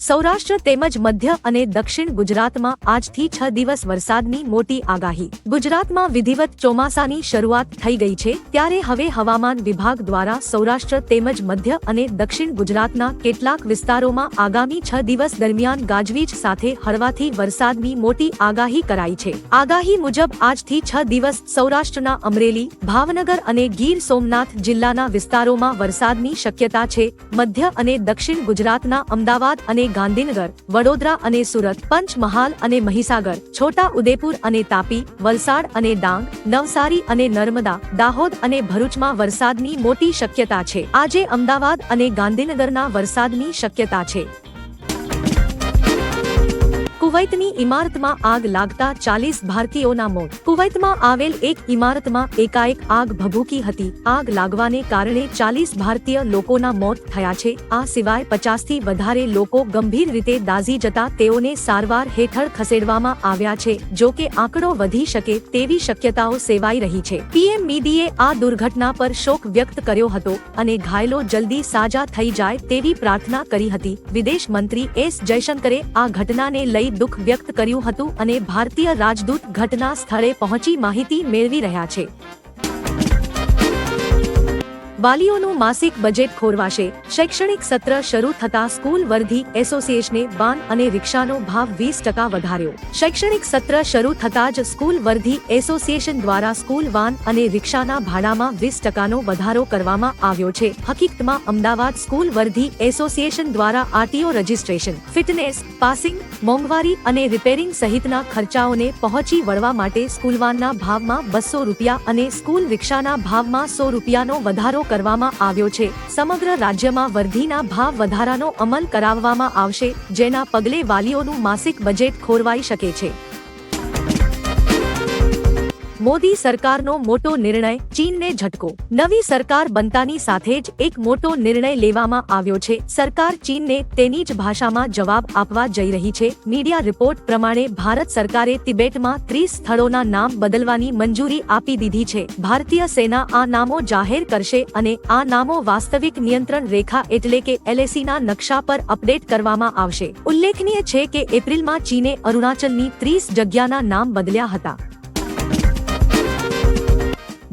સૌરાષ્ટ્ર તેમજ મધ્ય અને દક્ષિણ ગુજરાતમાં આજથી છ દિવસ વરસાદની મોટી આગાહી. ગુજરાતમાં વિધિવત ચોમાસાની શરૂઆત થઈ ગઈ છે, ત્યારે હવે હવામાન વિભાગ દ્વારા સૌરાષ્ટ્ર તેમજ મધ્ય અને દક્ષિણ ગુજરાતના કેટલાક વિસ્તારોમાં આગામી છ દિવસ દરમિયાન ગાજવીજ સાથે હળવાથી વરસાદની મોટી આગાહી કરાઈ છે. આગાહી મુજબ આજથી છ દિવસ સૌરાષ્ટ્રના અમરેલી, ભાવનગર અને ગીર સોમનાથ જિલ્લાના વિસ્તારોમાં વરસાદની શક્યતા છે. મધ્ય અને દક્ષિણ ગુજરાતના અમદાવાદ અને ગાંધીનગર, વડોદરા અને સુરત, પંચમહાલ અને મહીસાગર, છોટા ઉદેપુર અને તાપી, વલસાડ અને ડાંગ, નવસારી અને નર્મદા, દાહોદ અને ભરૂચમાં વરસાદની મોટી શક્યતા છે. આજે અમદાવાદ અને ગાંધીનગરના વરસાદની શક્યતા છે. કુવૈતની ઇમારતમાં આગ લાગતા ચાલીસ ભારતીયોના મોત. કુવૈતમાં આવેલ એક ઇમારતમાં એકાએક આગ ભભૂકી હતી. આગ લાગવાને કારણે ચાલીસ ભારતીય લોકોના મોત થયા છે. આ સિવાય પચાસથી વધારે લોકો ગંભીર રીતે દાઝી જતા તેઓને સારવાર હેઠળ ખસેડવામાં આવ્યા છે. જો કે આંકડો વધી શકે તેવી શક્યતાઓ સેવાઈ રહી છે. પીએમ મીદીએ આ દુર્ઘટના પર શોક વ્યક્ત કર્યો હતો અને ઘાયલો જલ્દી સાજા થઈ જાય તેવી પ્રાર્થના કરી હતી. વિદેશ મંત્રી એસ જયશંકરે આ ઘટનાને લઈ દુઃખ વ્યક્ત કર્યું હતું અને ભારતીય રાજદૂત ઘટના સ્થળે પહોંચી માહિતી મેળવી રહ્યા છે. વાલીઓનું માસિક બજેટ ખોરવાશે. શૈક્ષણિક સત્ર શરૂ થતા સ્કૂલ વર્ધી એસોસિએશને બાન અને રિક્ષાનો ભાવ વીસ ટકા વધાર્યો. શૈક્ષણિક સત્ર શરૂ થતા જ સ્કૂલ વર્ધી એસોસિએશન દ્વારા સ્કૂલ વાન અને રિક્ષાના ભાડામાં વીસ ટકાનો વધારો કરવામાં આવ્યો છે. હકીકતમાં અમદાવાદ સ્કૂલ વર્ધી એસોસિએશન દ્વારા આરટીઓ રજીસ્ટ્રેશન, ફિટનેસ, પાસિંગ, મોંઘવારી અને રિપેરિંગ સહિતના ખર્ચાઓને પહોંચી વળવા માટે સ્કૂલ વાનના ભાવમાં બસો રૂપિયા અને સ્કૂલ રિક્ષાના ભાવમાં સો રૂપિયાનો વધારો કરવામાં આવ્યો છે. સમગ્ર રાજ્યમાં વર્ધીના ભાવ વધારાનો અમલ કરાવવામાં આવશે, જેના પગલે વાલીઓનું માસિક બજેટ ખોરવાઈ શકે છે. મોદી સરકારનો મોટો નિર્ણય ચીનને ઝટકો. નવી સરકાર બનતાની સાથે જ એક મોટો નિર્ણય લેવામાં આવ્યો છે. સરકાર ચીનને તેની જ ભાષામાં જવાબ આપવા જઈ રહી છે. મીડિયા રિપોર્ટ પ્રમાણે ભારત સરકારે તિબેટમાં ત્રીસ સ્થળોના નામ બદલવાની મંજૂરી આપી દીધી છે. ભારતીય સેના આ નામો જાહેર કરશે અને આ નામો વાસ્તવિક નિયંત્રણ રેખા એટલે કે એલએસીના નકશા પર અપડેટ કરવામાં આવશે. ઉલ્લેખનીય છે કે એપ્રિલમાં ચીને અરુણાચલની ત્રીસ જગ્યાના નામ બદલ્યા હતા.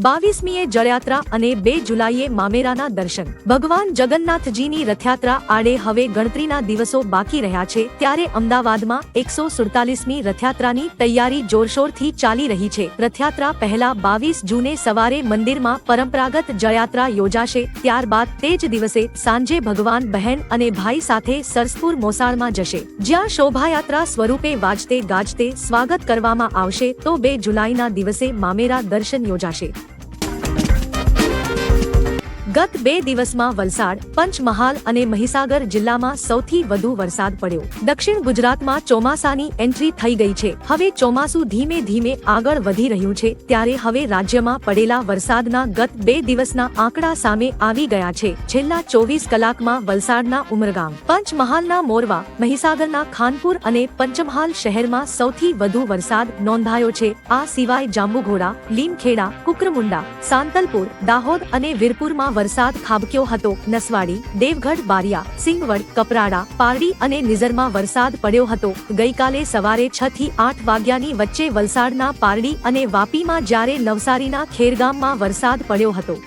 બાવીસમીએ જળયાત્રા અને બે જુલાઈએ મામેરાના દર્શન. ભગવાન જગન્નાથજીની રથયાત્રા આડે હવે ગણતરીના દિવસો બાકી રહ્યા છે, ત્યારે અમદાવાદમાં એકસો સુડતાલીસમી રથયાત્રાની તૈયારી જોરશોરથી ચાલી રહી છે. રથયાત્રા પહેલા બાવીસ જૂને સવારે મંદિરમાં પરંપરાગત જળયાત્રા યોજાશે, ત્યારબાદ તે જ દિવસે સાંજે ભગવાન બહેન અને ભાઈ સાથે સરસપુર મોસાળમાં જશે. જ્યાં શોભાયાત્રા સ્વરૂપે વાજતે ગાજતે સ્વાગત કરવામાં આવશે, તો બે જુલાઈના દિવસે મામેરા દર્શન યોજાશે. ગત બે દિવસમાં વલસાડ, પંચમહાલ અને મહીસાગર જિલ્લામાં સૌથી વધુ વરસાદ પડ્યો. દક્ષિણ ગુજરાતમાં ચોમાસાની એન્ટ્રી થઈ ગઈ છે. હવે ચોમાસું ધીમે ધીમે આગળ વધી રહ્યું છે. ત્યારે હવે રાજ્યમાં પડેલા વરસાદના ગત બે દિવસના આંકડા સામે આવી ગયા છે. છેલ્લા ચોવીસ કલાકમાં વલસાડના ઉમરગામ, પંચમહાલના મોરવા, મહીસાગરના ખાનપુર અને પંચમહાલ શહેરમાં સૌથી વધુ વરસાદ નોંધાયો છે. આ સિવાય જાંબુઘોડા, લીમખેડા, કુકરમુંડા, સાંતલપુર, દાહોદ અને વીરપુરમાં વરસાદ ખાબક્યો હતો. નસવાડી, દેવગઢ, બારિયા, સિંગવડ, કપરાડા, પારડી અને નિઝરમાં વરસાદ પડ્યો હતો. ગઈકાલે સવારે છ થી આઠ વાગ્યાની વચ્ચે વલસાડના પારડી અને વાપીમાં જ્યારે નવસારીના ખેરગામમાં વરસાદ પડ્યો હતો.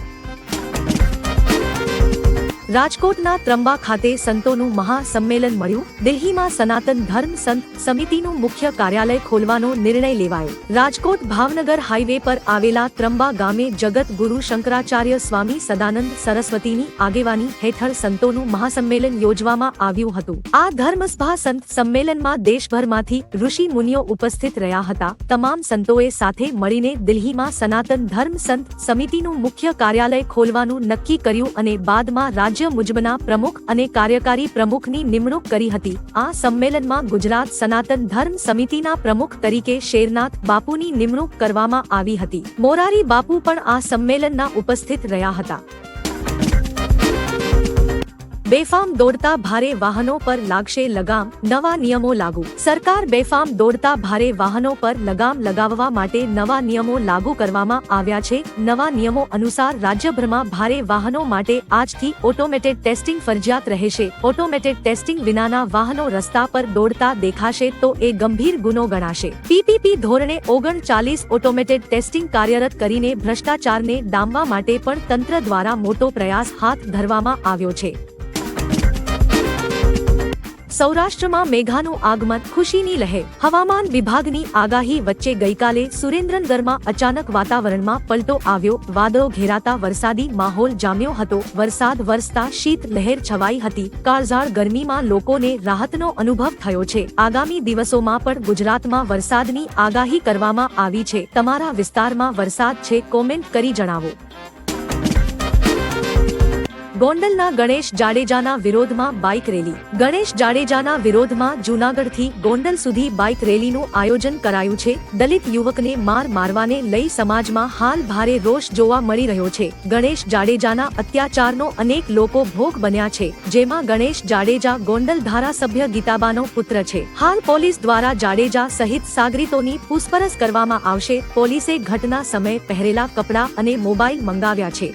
રાજકોટના ત્રંબા ખાતે સંતોનું મહાસંમેલન મળ્યું. દિલ્હીમાં સનાતન ધર્મ સંત સમિતિનું મુખ્ય કાર્યાલય ખોલવાનો નિર્ણય લેવાયો. રાજકોટ ભાવનગર હાઈવે પર આવેલા ત્રંબા ગામે જગત ગુરુ શંકરાચાર્ય સ્વામી સદાનંદ સરસ્વતીની આગેવાની હેઠળ સંતોનું મહાસંમેલન યોજવામાં આવ્યું હતું. આ ધર્મસભા સંત સંમેલનમાં દેશભરમાંથી ઋષિ મુનિઓ ઉપસ્થિત રહ્યા હતા. તમામ સંતોએ સાથે મળીને દિલ્હીમાં સનાતન ધર્મ સંત સમિતિનું મુખ્ય કાર્યાલય ખોલવાનું નક્કી કર્યું અને બાદમાં રાજ્ય રાજ્ય મુજબના પ્રમુખ અને કાર્યકારી પ્રમુખની નિમણૂક કરી હતી. આ સંમેલનમાં ગુજરાત સનાતન ધર્મ સમિતિના પ્રમુખ તરીકે શેરનાથ બાપુની નિમણૂક કરવામાં આવી હતી. મોરારી બાપુ પણ આ સંમેલનના ઉપસ્થિત રહ્યા હતા. બેફામ દોડતા ભારે વાહનો પર લાગશે લગામ, નવા નિયમો લાગુ. સરકાર બેફામ દોડતા ભારે વાહનો પર લગામ લગાવવા માટે નવા નિયમો લાગુ કરવામાં આવ્યા છે. નવા નિયમો અનુસાર રાજ્યભરમાં ભારે વાહનો માટે આજથી ઓટોમેટેડ ટેસ્ટિંગ ફરજિયાત રહેશે. ઓટોમેટેડ ટેસ્ટિંગ વિનાના વાહનો રસ્તા પર દોડતા દેખાશે તો એ ગંભીર ગુનો ગણાશે. પીપીપી ધોરણે ઓગણચાલીસ ઓટોમેટેડ ટેસ્ટિંગ કાર્યરત કરીને ભ્રષ્ટાચારને ડામવા માટે પણ તંત્ર દ્વારા મોટો પ્રયાસ હાથ ધરવામાં આવ્યો છે. સૌરાષ્ટ્રમાં મેઘાનું આગમન ખુશીની લહેર. હવામાન વિભાગની આગાહી વચ્ચે ગઈકાલે સુરેન્દ્રનગરમાં અચાનક વાતાવરણમાં પલટો આવ્યો. વાદળો ઘેરાતા વરસાદી માહોલ જામ્યો હતો. વરસાદ વરસતા શીત લહેર છવાઈ હતી. કાળઝાળ ગરમીમાં લોકોને રાહતનો અનુભવ થયો છે. આગામી દિવસોમાં પણ ગુજરાતમાં વરસાદની આગાહી કરવામાં આવી છે. તમારા વિસ્તારમાં વરસાદ છે, કોમેન્ટ કરી જણાવો. ગોંડલના ગણેશ જાડેજાના વિરોધમાં બાઇક રેલી. ગણેશ જાડેજાના વિરોધમાં જૂનાગઢથી ગોંડલ સુધી બાઇક રેલીનું આયોજન કરાયું છે. દલિત યુવકને માર મારવાને લઈ સમાજમાં હાલ ભારે રોષ જોવા મળી રહ્યો છે. ગણેશ જાડેજાના અત્યાચારનો અનેક લોકો ભોગ બન્યા છે. જેમાં ગણેશ જાડેજા ગોંડલ ધારાસભ્ય ગીતાબાનો પુત્ર છે. હાલ પોલીસ દ્વારા જાડેજા સહિત સાગરીતોની પૂછપરછ કરવામાં આવશે. પોલીસે ઘટના સમયે પહેરેલા કપડાં અને મોબાઈલ મંગાવ્યા છે.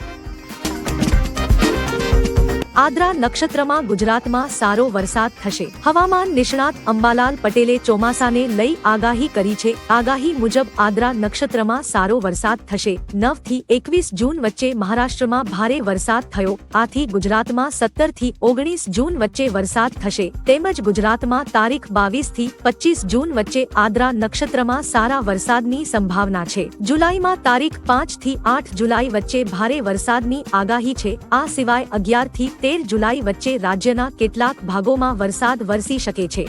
આદ્રા નક્ષત્રમાં ગુજરાતમાં સારો વરસાદ થશે. હવામાન નિષ્ણાત અંબાલાલ પટેલે ચોમાસાને લઈ આગાહી કરી છે. આગાહી મુજબ આદ્રા નક્ષત્રમાં સારો વરસાદ થશે. નવથી એકવીસ જૂન વચ્ચે મહારાષ્ટ્રમાં ભારે વરસાદ થયો. આથી ગુજરાતમાં સત્તરથી ઓગણીસ જૂન વચ્ચે વરસાદ થશે. તેમજ ગુજરાતમાં તારીખ બાવીસથી પચીસ જૂન વચ્ચે આદ્રા નક્ષત્રમાં સારા વરસાદની સંભાવના છે. જુલાઈમાં તારીખ પાંચથી આઠ જુલાઈ વચ્ચે ભારે વરસાદની આગાહી છે. આ સિવાય અગિયારથી તેર જુલાઈ વચ્ચે રાજ્યના કેટલાક ભાગોમાં વરસાદ વરસી શકે છે.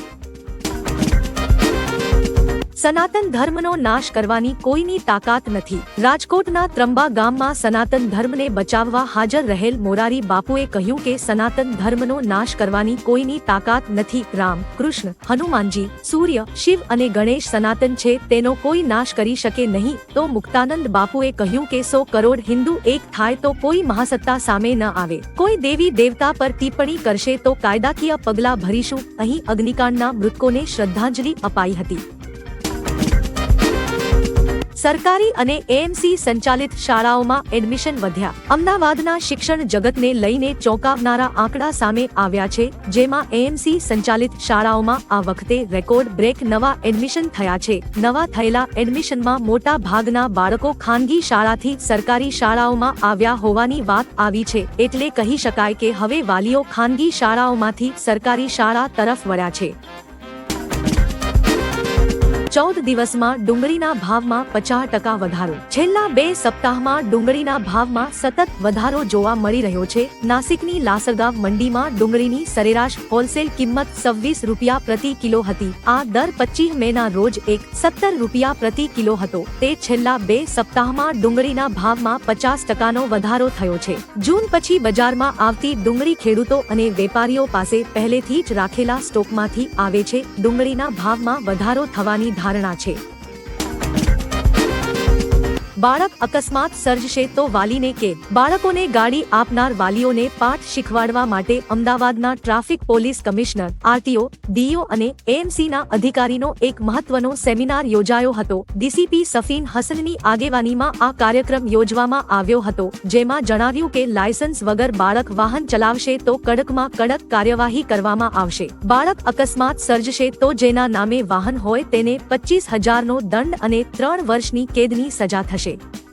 સનાતન ધર્મનો નાશ કરવાની કોઈની તાકાત નથી. રાજકોટના ત્રંબા ગામમાં સનાતન ધર્મને બચાવવા હાજર રહેલ મોરારી બાપુએ કહ્યું કે સનાતન ધર્મનો નાશ કરવાની કોઈની તાકાત નથી. રામ, કૃષ્ણ, હનુમાનજી, સૂર્ય, શિવ અને ગણેશ સનાતન છે, તેનો કોઈ નાશ કરી શકે નહીં. તો મુક્તાનંદ બાપુએ કહ્યું કે સો કરોડ હિન્દુ એક થાય તો કોઈ મહાસત્તા સામે ન આવે. કોઈ દેવી દેવતા પર ટિપ્પણી કરશે તો કાયદાકીય પગલાં ભરીશું. અહીં અગ્નિકાંડના મૃતકોને શ્રદ્ધાંજલિ અપાઈ હતી. સરકારી અને એએમસી સંચાલિત શાળાઓમાં એડમિશન વધ્યા. અમદાવાદના શિક્ષણ જગતને લઈને ચોંકાવનારા આંકડા સામે આવ્યા છે, જેમાં એએમસી સંચાલિત શાળાઓમાં આ વખતે રેકોર્ડ બ્રેક નવા એડમિશન થયા છે. નવા થયેલા એડમિશનમાં મોટા ભાગના બાળકો ખાનગી શાળાથી સરકારી શાળાઓમાં આવ્યા હોવાની વાત આવી છે. એટલે કહી શકાય કે હવે વાલીઓ ખાનગી શાળાઓમાંથી સરકારી શાળા તરફ વળ્યા છે. ચૌદ દિવસમાં ડુંગળીના ભાવમાં પચાસ ટકા વધારો. છેલ્લા બે સપ્તાહમાં ડુંગળીના ભાવમાં સતત વધારો જોવા મળી રહ્યો છે. નાસિકની લાસરગાવ મંડીમાં ડુંગળીની સરેરાશ હોલસેલ કિંમત સવ્વીસ રૂપિયા પ્રતિ કિલો હતી. આ દર પચીસ મે ના રોજ એક સત્તર રૂપિયા પ્રતિ કિલો હતો. તે છેલ્લા બે સપ્તાહમાં ડુંગળીના ભાવમાં પચાસ ટકાનો વધારો થયો છે. જૂન પછી બજારમાં આવતી ડુંગળી ખેડૂતો અને વેપારીઓ પાસે પહેલેથી જ રાખેલા સ્ટોકમાંથી આવે છે. ડુંગળીના ભાવમાં વધારો થવાની ધારણા છે. બાળક અકસ્માત સર્જશે તો વાલીને કે બાળકોને ગાડી આપનાર વાલીઓને પાઠ શીખવાડવા માટે અમદાવાદના traffic police commissioner, RTO, DO અને એએમસીના અધિકારીનો એક મહત્વનો સેમિનાર યોજાયો હતો. ડીસીપી સફીન હસનની આગેવાનીમાં આ કાર્યક્રમ યોજવામાં આવ્યો હતો, જેમાં જણાવ્યું કે લાયસન્સ વગર બાળક વાહન ચલાવશે તો કડકમાં કડક કાર્યવાહી કરવામાં આવશે. બાળક અકસ્માત સર્જશે તો જેના નામે વાહન હોય તેને પચીસ હજારનો દંડ અને ત્રણ વર્ષની કેદની સજા થશે. você.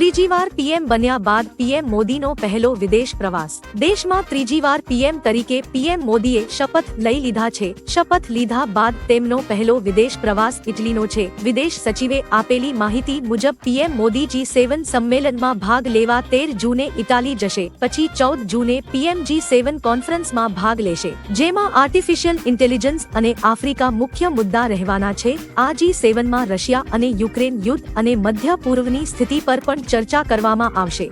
ત્રીજી વાર પીએમ બન્યા બાદ પીએમ મોદીનો પહેલો વિદેશ પ્રવાસ. દેશમાં ત્રીજી વાર પીએમ તરીકે પીએમ મોદીએ શપથ લઈ લીધા છે. શપથ લીધા બાદ તેમનો પહેલો વિદેશ પ્રવાસ ઇટલીનો છે. વિદેશ સચિવે આપેલી માહિતી મુજબ પીએમ મોદીજી સેવન સંમેલનમાં ભાગ લેવા તેર જૂને ઇટાલી જશે. પછી ચૌદ જૂને પીએમજી સેવન કોન્ફરન્સમાં ભાગ લેશે. જેમાં આર્ટિફિશિયલ ઇન્ટેલિજન્સ અને આફ્રિકા મુખ્ય મુદ્દા રહેવાના છે. આ જી સેવનમાં રશિયા અને યુક્રેન યુદ્ધ અને મધ્ય પૂર્વની સ્થિતિ પર પણ ચર્ચા કરવામાં આવશે.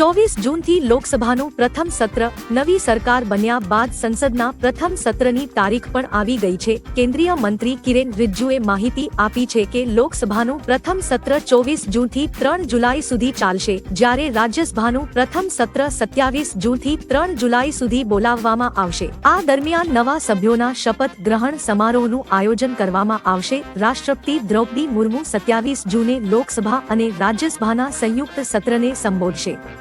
ચોવીસ જૂનથી લોકસભાનું પ્રથમ સત્ર નવી સરકાર બન્યા બાદ સંસદના પ્રથમ સત્રની તારીખ પણ આવી ગઈ છે. કેન્દ્રીય મંત્રી કિરેન રિજ્જુએ માહિતી આપી છે કે લોકસભાનું પ્રથમ સત્ર ચોવીસ જૂનથી ત્રણ જુલાઈ સુધી ચાલશે. જ્યારે રાજ્યસભાનું પ્રથમ સત્ર સત્યાવીસ જૂનથી ત્રણ જુલાઈ સુધી બોલાવવામાં આવશે. આ દરમિયાન નવા સભ્યોના શપથ ગ્રહણ સમારોહનું આયોજન કરવામાં આવશે. રાષ્ટ્રપતિ દ્રૌપદી મુર્મુ સત્યાવીસ જૂને લોકસભા અને રાજ્યસભાના સંયુક્ત સત્રને સંબોધશે.